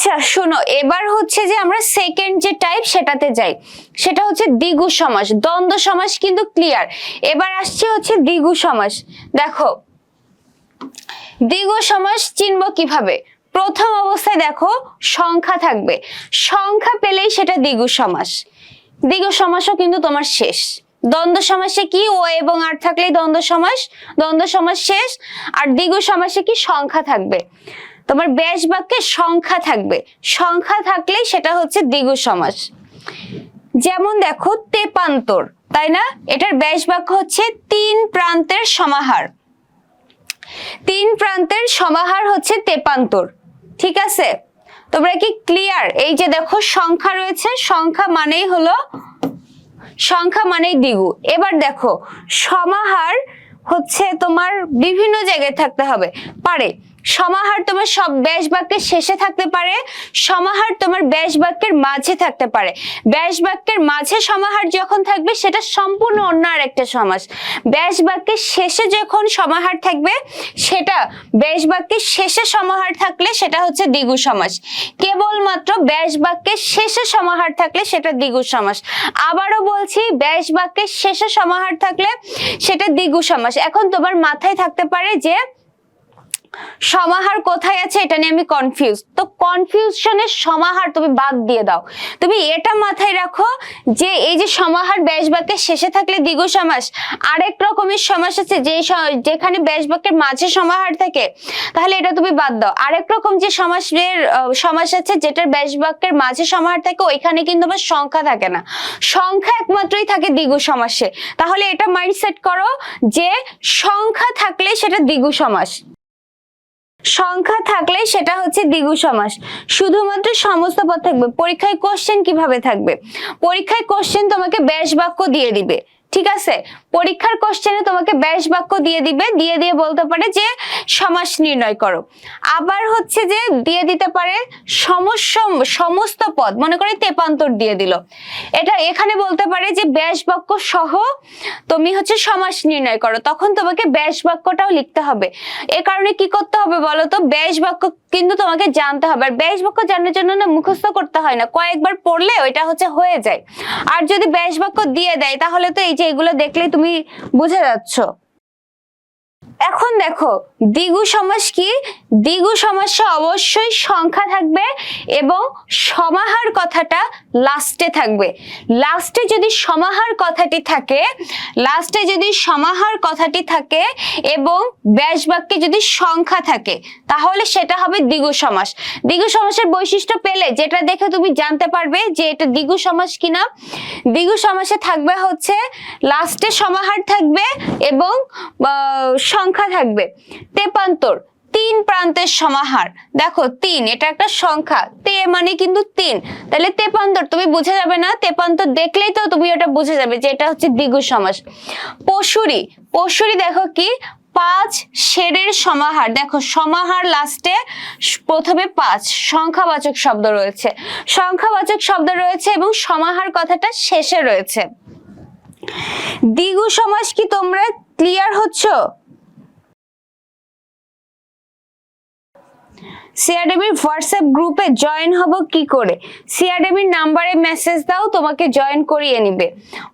আচ্ছা শোনো, এবার হচ্ছে যে আমরা সেকেন্ড যে টাইপ সেটাতে যাই। সেটা হচ্ছে দ্বিগু সমাস। দ্বন্দ্ব সমাস কিন্তু ক্লিয়ার এবার আসছে হচ্ছে দ্বিগু সমাস। দেখো, দ্বিগু সমাস চিনব কীভাবে? প্রথম অবস্থায় দেখো, সংখ্যা থাকবে। সংখ্যা পেলেই সেটা দ্বিগু সমাস। দ্বিগু সমাসও কিন্তু তোমার শেষ। দ্বন্দ্ব সমাসে কি? ও এবং আর থাকলেই দ্বন্দ্ব সমাস। দ্বন্দ্ব সমাস শেষ। আর দ্বিগু সমাসে কি? সংখ্যা থাকবে। তোমার ব্যাস বাক্যে সংখ্যা থাকবে। সংখ্যা থাকলেই সেটা হচ্ছে দ্বিগু সমাস। যেমন দেখো, তেপান্তর, তাই না? এটার ব্যাস বাক্য হচ্ছে তিন প্রান্তের সমাহার। তিন প্রান্তের সমাহার হচ্ছে তেপান্তর। ঠিক আছে? তোমরা কি ক্লিয়ার এই যে দেখো, সংখ্যা রয়েছে, সংখ্যা মানেই হলো, সংখ্যা মানেই দ্বিগু। এবার দেখো, সমাহার হচ্ছে তোমার বিভিন্ন জায়গায় থাকতে হবে। পারে সমাহার তোমার সব ব্যাস বাক্যের শেষে থাকতে পারে, সমাহার তোমার ব্যাস বাক্যের মাঝে থাকতে পারে। ব্যাস বাক্যের মাঝে সমাহার যখন থাকবে, সেটা সম্পূর্ণ অন্য আর একটা সমাস। ব্যাস বাক্যের শেষে যখন সমাহার থাকবে, সেটা ব্যাস বাক্যের শেষে সমাহার থাকলে সেটা হচ্ছে দ্বিগু সমাস। কেবলমাত্র ব্যাস বাক্যের শেষে সমাহার থাকলে সেটা দ্বিগু সমাস। আবারও বলছি ব্যাস বাক্যের শেষে সমাহার থাকলে সেটা দ্বিগু সমাস। এখন তোমার মাথায় থাকতে পারে যে সমাহার কোথায় আছে এটা নিয়ে আমি কনফিউজ তো কনফিউশনের সমাহার তুমি বাদ দিয়ে দাও। তুমি এটা মাথায় রাখো যে এই যে সমাহার ব্যাস বাক্যের শেষে থাকলে দ্বিগু সমাস, আরেক রকমের সমাস আছে যে যেখানে ব্যাস বাক্যের মাঝে সমাহার থাকে, তাহলে এটা তুমি বাদ দাও। আরেক রকম যে সমাসের সমাস আছে যেটার ব্যাস বাক্যের মাঝে সমাহার থাকে, ওইখানে কিন্তু আবার সংখ্যা থাকে না। সংখ্যা একমাত্রই থাকে দ্বিগু সমাসে। তাহলে এটা মাইন্ডসেট করো যে সংখ্যা থাকলে সেটা দ্বিগু সমাস। সংখ্যা থাকলে সেটা হচ্ছে দ্বিগু সমাস। শুধুমাত্র সমস্ত পদ থাকবে। পরীক্ষায় কোশ্চেন কীভাবে থাকবে? পরীক্ষায় কোশ্চেন তোমাকে ব্যাস বাক্য দিয়ে দিবে। ঠিক আছে? পরীক্ষার কোশ্চেনে তোমাকে ব্যাস বাক্য দিয়ে দিবে, দিয়ে দিয়ে বলতে পারে যে সমাস নির্ণয় করো। আবার হচ্ছে যে দিয়ে দিতে পারে সমস্ত পদ, মনে করে তেপান্তর দিয়ে দিল। এটা এখানে বলতে পারে যে ব্যাস বাক্য সহ তুমি হচ্ছে সমাস নির্ণয় করো। তখন তোমাকে ব্যাস বাক্যটাও লিখতে হবে। এ কারণে কি করতে হবে বলো তো? ব্যাস বাক্য কিন্তু তোমাকে জানতে হবে। আর ব্যাস বাক্য জানার জন্য না মুখস্থ করতে হয় না। কয়েকবার পড়লে ওইটা হচ্ছে হয়ে যায়। আর যদি ব্যাস বাক্য দিয়ে দেয়, তাহলে তো এই এগুলো দেখলেই তুমি বুঝে যাচ্ছ। এখন দেখো দ্বিগু সমাস কি? দ্বিগু সমাসে অবশ্যই সংখ্যা থাকবে এবং সমাহার কথাটা লাস্টে থাকবে। লাস্টে যদি সমাহার কথাটি থাকে লাস্টে যদি সমাহার কথাটি থাকে এবং ব্যাস বাক্যে যদি সংখ্যা থাকে তাহলে সেটা হবে দ্বিগু সমাস। দ্বিগু সমাসের বৈশিষ্ট্য পেলে যেটা দেখে তুমি জানতে পারবে যে এটা দ্বিগু সমাস কিনা। দ্বিগু সমাসে থাকবে হচ্ছে লাস্টে সমাহার থাকবে এবং আহ, সংখ্যা থাকবে। তেপান্তর, তিন প্রান্তের সমাহার। দেখো, তিন, এটা একটা সংখ্যা। তে মানে কিন্তু তিন। তাহলে তেপান্তর, তুমি বুঝে যাবে না? তেপান্তর দেখলেই তো তুমি ওটা বুঝে যাবে যে এটা হচ্ছে দ্বিগু সমাস। পশুরি পশুরি দেখো কি? পাঁচ শেরের সমাহার। দেখো, সমাহার লাস্টে প্রথমে পাঁচ। সংখ্যাবাচক শব্দ রয়েছে। সংখ্যাবাচক শব্দ রয়েছে এবং সমাহার কথাটা শেষে রয়েছে। দ্বিগু সমাস কি তোমরা? ক্লিয়ার হচ্ছ? সিআরডিবির হোয়াটসঅ্যাপ গ্রুপে জয়েন হব কি করে? সিআরডিবির নাম্বারে মেসেজ দাও, তোমাকে জয়েন করিয়ে নিবে।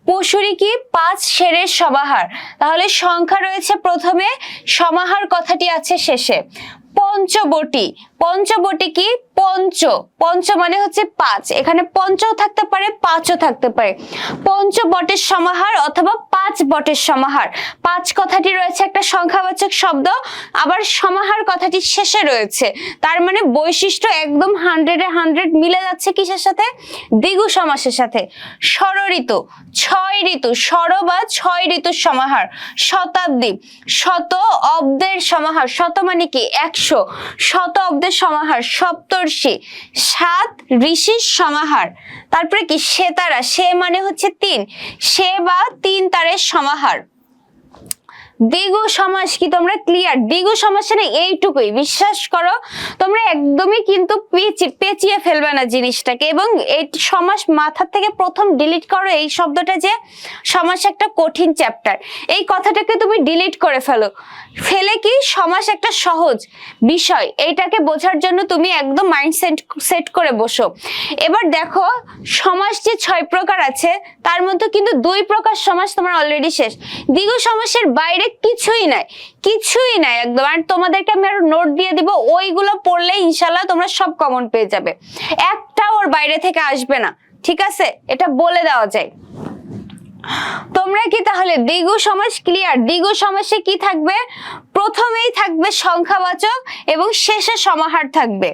পশুরি কি? পাঁচ সেরের সমাহার। তাহলে সংখ্যা রয়েছে প্রথমে, সমাহার কথাটি আছে শেষে। পঞ্চবটি। পঞ্চবটি কি? পঞ্চ। পঞ্চ মানে হচ্ছে পাঁচ। এখানে পঞ্চও থাকতে পারে, পাঁচও থাকতে পারে। পঞ্চ বটের সমাহার অথবা পাঁচ বটের সমাহার। পাঁচ কথাটি রয়েছে একটা সংখ্যাবাচক শব্দ, আবার সমাহার কথাটি শেষে রয়েছে। তার মানে বৈশিষ্ট্য একদম হান্ড্রেডে হান্ড্রেড মিলে যাচ্ছে কিসের সাথে? দ্বিগু সমাসের সাথে। ষড় ঋতু ছয় ঋতু ষড় বা ছয় ঋতুর সমাহার। শতাব্দী, শত অব্দের সমাহার। শত মানে কি? একশো। শত অব্দের সমাহার, সপ্তর্ষি, সাত ঋষির সমাহার। তারপরে কি? সে তারা, সে মানে হচ্ছে তিন। সে বা তিন তারের সমাহার। দ্বিগু সমাস কি তোমরা ক্লিয়ার দ্বিগু সমাস না এইটুকুই। বিশ্বাস করো, তোমরা একদমই কিন্তু পেঁচি- পেঁচিয়ে ফেলবে না জিনিসটাকে এবং এই সমাস মাথা থেকে প্রথম ডিলিট করো এই শব্দটা যে সমাস একটা কঠিন চ্যাপ্টার এই কথাটাকে তুমি ডিলিট করে ফেলো। ফেলে কি? সমাস একটা সহজ বিষয়। এইটাকে বোঝার জন্য তুমি একদম মাইন্ড সেট সেট করে বসো। এবার দেখো, সমাস যে ছয় প্রকার আছে, তার মধ্যে কিন্তু দুই প্রকার সমাস তোমার অলরেডি শেষ। দ্বিগু সমাসের বাইরে কিছুই নাই কিছুই নাই একদম। আর তোমাদেরকে আমি আরও নোট দিয়ে দিব, ওইগুলো পড়লে ইনশাল্লাহ তোমরা সব কমন পেয়ে যাবে। একটা ওর বাইরে থেকে আসবে না, ঠিক আছে? এটা বলে দেওয়া যায়। তোমরা কি তাহলে দ্বিগু সমাস ক্লিয়ার দ্বিগু সমাসে কি থাকবে? প্রথমেই থাকবে সংখ্যাবাচক এবং শেষে সমাহার থাকবে।